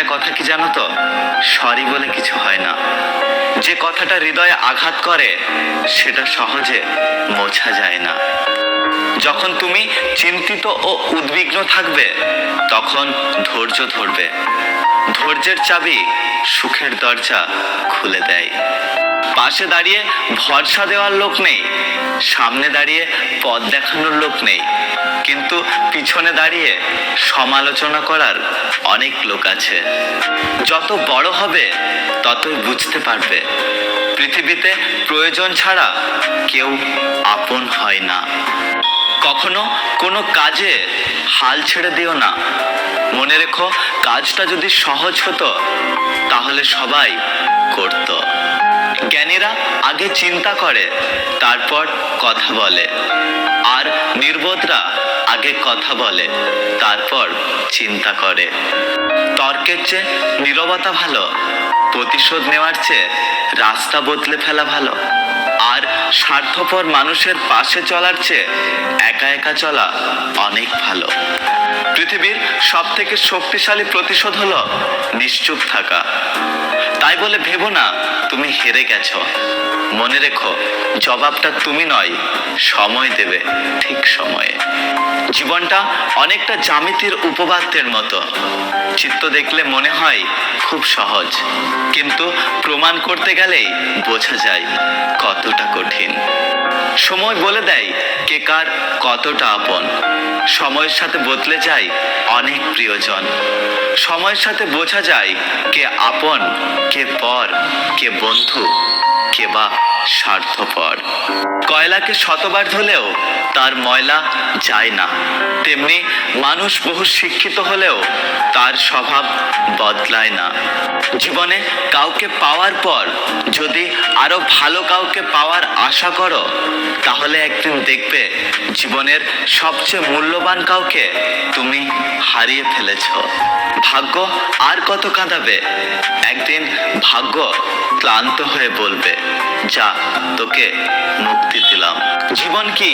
একটা কথা কি জানো তো? সরি বলে কিছু হয় না। যে কথাটা হৃদয়ে আঘাত করে, সেটা সহজে মোছা যায় না। যখন তুমি চিন্তিত ও উদ্বিগ্ন থাকবে, তখন ধৈর্য ধরবে। ধৈর্যের চাবি সুখের দরজা খুলে দেয়। পাশে দাঁড়িয়ে ভরসা দেওয়ার লোক নেই, সামনে দাঁড়িয়ে পথ দেখানোর লোক নেই। কিন্তু পিছনে দাঁড়িয়ে সমালোচনা করার অনেক লোক আছে। যত বড় হবে, ততই বুঝতে পারবে পৃথিবীতে প্রয়োজন ছাড়া কেউ আপন হয় না। কখনো কোনো কাজে হাল ছেড়ে দিও না। মনে রেখো, কাজটা যদি সহজ হতো, তাহলে সবাই করত। জ্ঞানীরা আগে চিন্তা করে, তারপর কথা বলে। আর নির্বোধরা আগে কথা বলে, তারপর চিন্তা করে। তর্কের চেয়ে নীরবতা ভালো, প্রতিশোধ নেওয়ার চেয়ে রাস্তা বদলে ফেলা ভালো। আর স্বার্থপর মানুষের পাশে চলার চেয়ে একা একা চলা অনেক ভালো। পৃথিবীর সব থেকে শক্তিশালী প্রতিশোধ হলো নিশ্চুপ থাকা। তাই বলে ভেবো না, তুমি হেরে গেছো। মনে রেখো, জবাবটা তুমি নয়, সময় দেবে, ঠিক সময়ে। জীবনটা অনেকটা জামিতির উপবাদ্যের মতো। চিত্ত দেখলে মনে হয় খুব সহজ, কিন্তু প্রমাণ করতে গেলেই বোঝা যায় কতটা কঠিন। সময় বলে দেয় কে কার কতটা আপন। সময়ের সাথে বদলে যায় অনেক প্রিয়জন। সময়ের সাথে বোঝা যায় কে আপন, কে পর, কে বন্ধু। কে বা স্বার্থপর। কয়লাকে শতবার ধুলেও তার ময়লা যায় না। তেমনি মানুষ বহু শিক্ষিত হলেও তার স্বভাব বদলায় না। জীবনে কাউকে পাওয়ার পর যদি আরও ভালো কাউকে পাওয়ার আশা করো, তাহলে একদিন দেখবে জীবনের সবচেয়ে মূল্যবান কাউকে তুমি হারিয়ে ফেলেছ। ভাগ্য আর কত কাঁদাবে? একদিন ভাগ্য ক্লান্ত হয়ে বলবে যা তোকে মুক্তি দিলাম। জীবন কি?